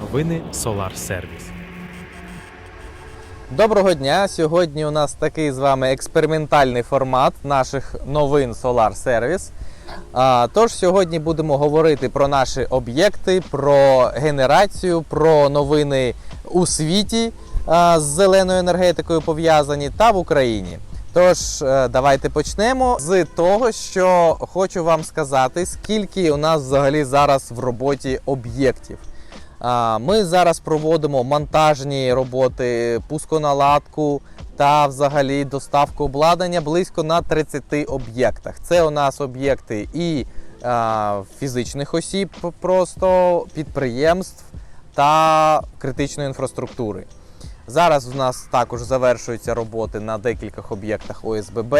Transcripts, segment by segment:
Новини Solar Service. Доброго дня! Сьогодні у нас такий з вами експериментальний формат наших новин Solar Service. Тож сьогодні будемо говорити про наші об'єкти, про генерацію, про новини у світі з зеленою енергетикою пов'язані та в Україні. Тож е, давайте почнемо з того, що хочу вам сказати, скільки у нас взагалі зараз в роботі об'єктів. Ми зараз проводимо монтажні роботи, пусконаладку та взагалі доставку обладнання близько на 30 об'єктах. Це у нас об'єкти і фізичних осіб, просто підприємств та критичної інфраструктури. Зараз у нас також завершуються роботи на декількох об'єктах ОСББ.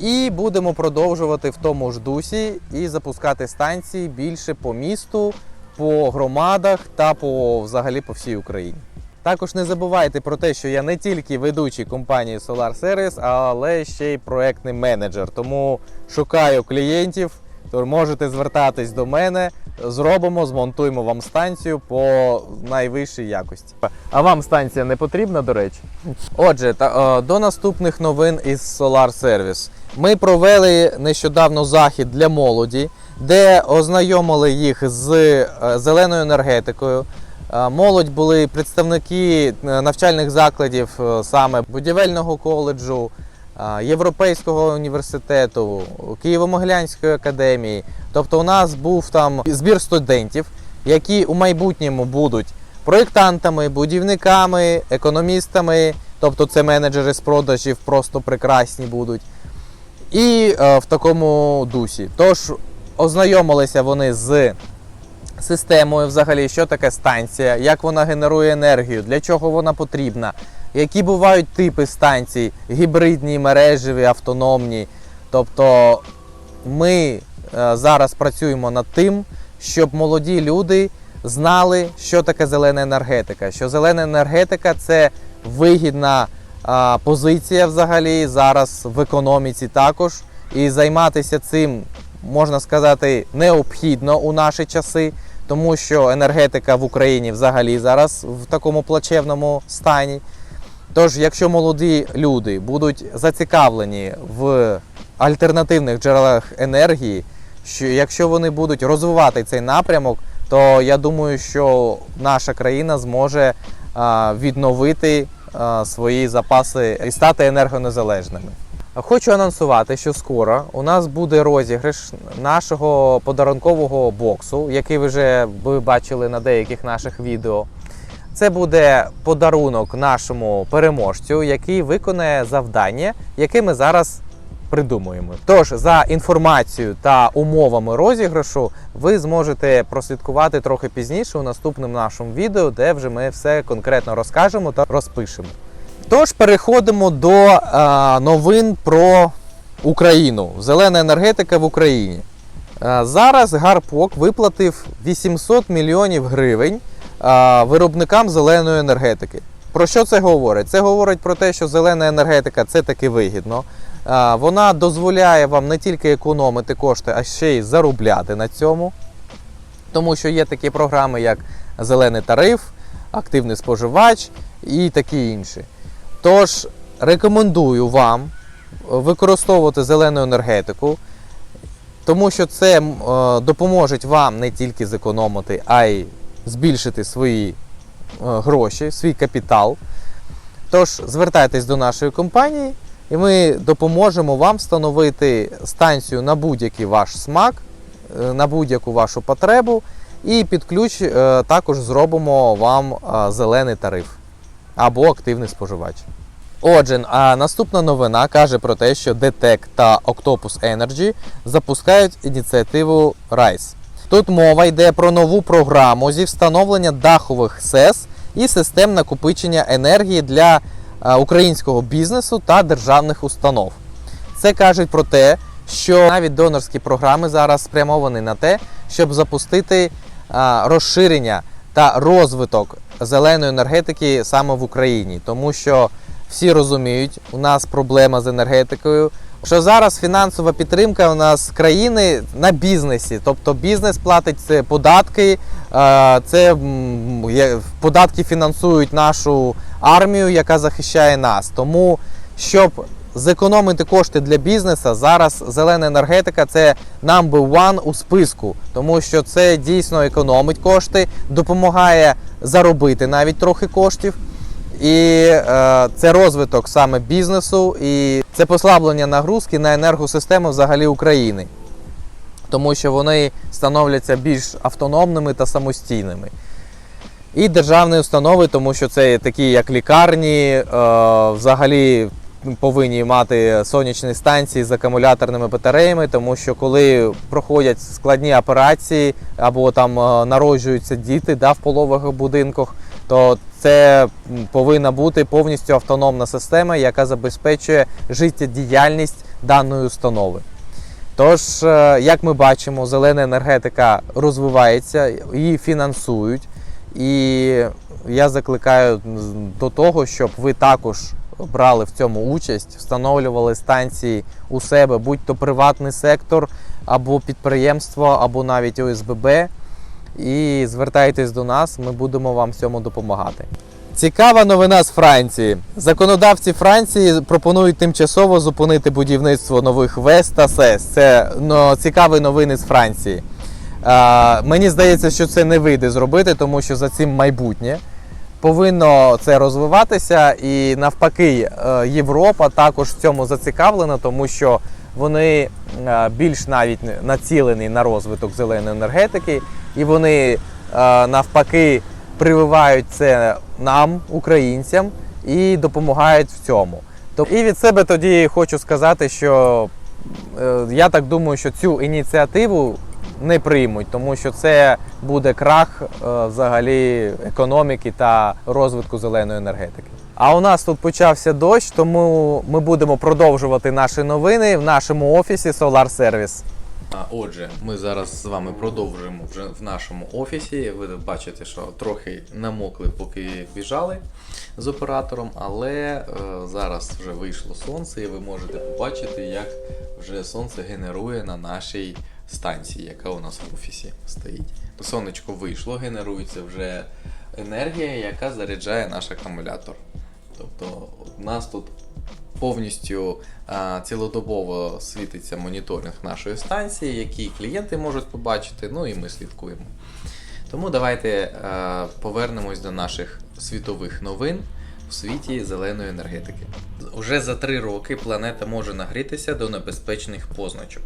І будемо продовжувати в тому ж дусі і запускати станції більше по місту, по громадах та по взагалі по всій Україні. Також не забувайте про те, що я не тільки ведучий компанії Solar Service, але ще й проектний менеджер. Тому шукаю клієнтів, то можете звертатись до мене. Зробимо, змонтуємо вам станцію по найвищій якості. А вам станція не потрібна, до речі? Отже, та, е, до наступних новин із Solar Service. Ми провели нещодавно захід для молоді, де ознайомили їх з е, зеленою енергетикою. Е, Молодь були представники е, навчальних закладів саме будівельного коледжу, Європейського університету, Києво-Могилянської академії. Тобто, у нас був там збір студентів, які у майбутньому будуть проєктантами, будівниками, економістами, тобто це менеджери з продажів, просто прекрасні будуть. І в такому дусі. Тож ознайомилися вони з системою, взагалі, що таке станція, як вона генерує енергію, для чого вона потрібна, які бувають типи станцій, гібридні, мережеві, автономні. Тобто ми е, зараз працюємо над тим, щоб молоді люди знали, що таке зелена енергетика. Що зелена енергетика це вигідна позиція взагалі зараз в економіці також. І займатися цим, можна сказати, необхідно у наші часи, тому що енергетика в Україні взагалі зараз в такому плачевному стані. Тож, якщо молоді люди будуть зацікавлені в альтернативних джерелах енергії, що якщо вони будуть розвивати цей напрямок, то я думаю, що наша країна зможе відновити свої запаси і стати енергонезалежними. Хочу анонсувати, що скоро у нас буде розіграш нашого подарункового боксу, який ви вже ви бачили на деяких наших відео. Це буде подарунок нашому переможцю, який виконає завдання, яке ми зараз придумуємо. Тож за інформацією та умовами розіграшу ви зможете прослідкувати трохи пізніше у наступному нашому відео, де вже ми все конкретно розкажемо та розпишемо. Тож переходимо до е, новин про Україну. Зелена енергетика в Україні. Е, зараз Гарпок виплатив 800 мільйонів гривень е, виробникам зеленої енергетики. Про що це говорить? Це говорить про те, що зелена енергетика це таки вигідно. Вона дозволяє вам не тільки економити кошти, а ще й заробляти на цьому. Тому що є такі програми, як зелений тариф, активний споживач і такі інші. Тож рекомендую вам використовувати зелену енергетику, тому що це е, допоможе вам не тільки зекономити, а й збільшити свої е, гроші, свій капітал. Тож звертайтесь до нашої компанії, і ми допоможемо вам встановити станцію на будь-який ваш смак, е, на будь-яку вашу потребу. І під ключ е, також зробимо вам е, зелений тариф або активний споживач. Отже, а наступна новина каже про те, що DTEC та Octopus Energy запускають ініціативу RISE. Тут мова йде про нову програму зі встановлення дахових СЕС і систем накопичення енергії для е, українського бізнесу та державних установ. Це кажуть про те, що навіть донорські програми зараз спрямовані на те, щоб запустити розширення та розвиток зеленої енергетики саме в Україні, тому що всі розуміють, у нас проблема з енергетикою. Що зараз фінансова підтримка у нас країни на бізнесі, тобто бізнес платить податки, це податки фінансують нашу армію, яка захищає нас. Тому, щоб зекономити кошти для бізнесу, зараз зелена енергетика це number one у списку, тому що це дійсно економить кошти, допомагає заробити навіть трохи коштів. І е, це розвиток саме бізнесу, і це послаблення нагрузки на енергосистему взагалі України, тому що вони становляться більш автономними та самостійними. І державні установи, тому що це такі, як лікарні, е, взагалі повинні мати сонячні станції з акумуляторними батареями, тому що коли проходять складні операції або там е, народжуються діти да, в пологових будинках, то це повинна бути повністю автономна система, яка забезпечує життєдіяльність даної установи. Тож, е, як ми бачимо, зелена енергетика розвивається, її фінансують. І я закликаю до того, щоб ви також брали в цьому участь, встановлювали станції у себе, будь то приватний сектор, або підприємство, або навіть ОСББ. І звертайтесь до нас, ми будемо вам в цьому допомагати. Цікава новина з Франції. Законодавці Франції пропонують тимчасово зупинити будівництво нових ВЕС та СЕС. Це ну, цікаві новини з Франції. А, мені здається, що це не вийде зробити, тому що за цим майбутнє. Повинно це розвиватися, і навпаки, е, Європа також в цьому зацікавлена, тому що вони е, більш навіть націлені на розвиток зеленої енергетики, і вони е, навпаки прививають це нам, українцям, і допомагають в цьому. То- І від себе тоді хочу сказати, що я так думаю, що цю ініціативу не приймуть, тому що це буде крах е, взагалі економіки та розвитку зеленої енергетики. А у нас тут почався дощ, тому ми будемо продовжувати наші новини в нашому офісі Solar Service. Отже, ми зараз з вами продовжуємо вже в нашому офісі. Ви бачите, що трохи намокли, поки біжали з оператором, але е, зараз вже вийшло сонце, і ви можете побачити, як вже сонце генерує на нашій станції, яка у нас в офісі стоїть. Сонечко вийшло, генерується вже енергія, яка заряджає наш акумулятор. Тобто у нас тут повністю а, цілодобово світиться моніторинг нашої станції, які клієнти можуть побачити, ну і ми слідкуємо. Тому давайте е, повернемось до наших світових новин світі зеленої енергетики. Уже за три роки планета може нагрітися до небезпечних позначок.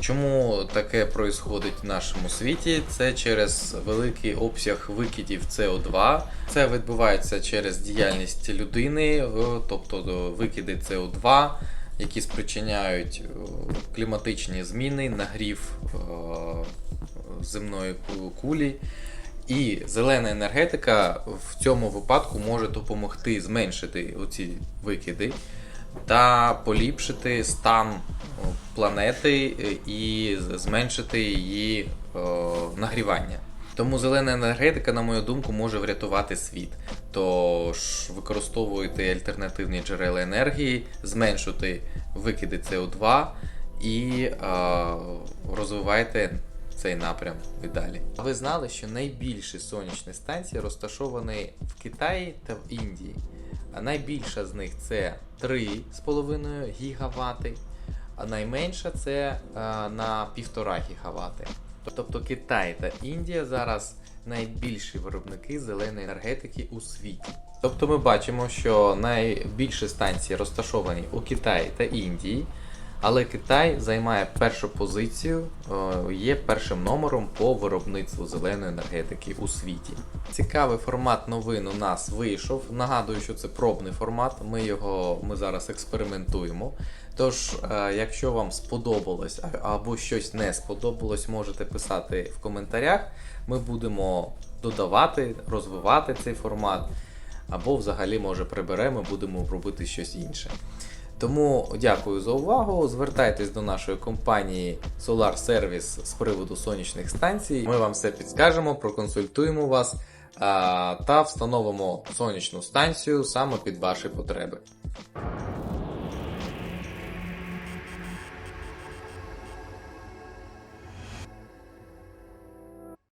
Чому таке происходить в нашому світі? Це через великий обсяг викидів СО2. Це відбувається через діяльність людини, тобто викиди СО2, які спричиняють е, кліматичні зміни, нагрів е, земної кулі. І зелена енергетика в цьому випадку може допомогти зменшити оці викиди та поліпшити стан планети е, і зменшити її нагрівання. Тому зелена енергетика, на мою думку, може врятувати світ. Тож використовуйте альтернативні джерела енергії, зменшуйте викиди СО2 і е, розвивайте цей напрям і далі. А ви знали, що найбільші сонячні станції розташовані в Китаї та в Індії. А найбільша з них це 3,5 гігавати, а найменша це е, на 1,5 гігавати. Тобто Китай та Індія зараз найбільші виробники зеленої енергетики у світі. Тобто ми бачимо, що найбільші станції розташовані у Китаї та Індії, але Китай займає першу позицію, е, є першим номером по виробництву зеленої енергетики у світі. Цікавий формат новин у нас вийшов. Нагадую, що це пробний формат. Ми його ми зараз експериментуємо. Тож, е, якщо вам сподобалось або щось не сподобалось, можете писати в коментарях. Ми будемо додавати, розвивати цей формат, або взагалі, може, приберемо, будемо робити щось інше. Тому дякую за увагу. Звертайтесь до нашої компанії Solar Service з приводу сонячних станцій. Ми вам все підскажемо, проконсультуємо вас та встановимо сонячну станцію саме під ваші потреби.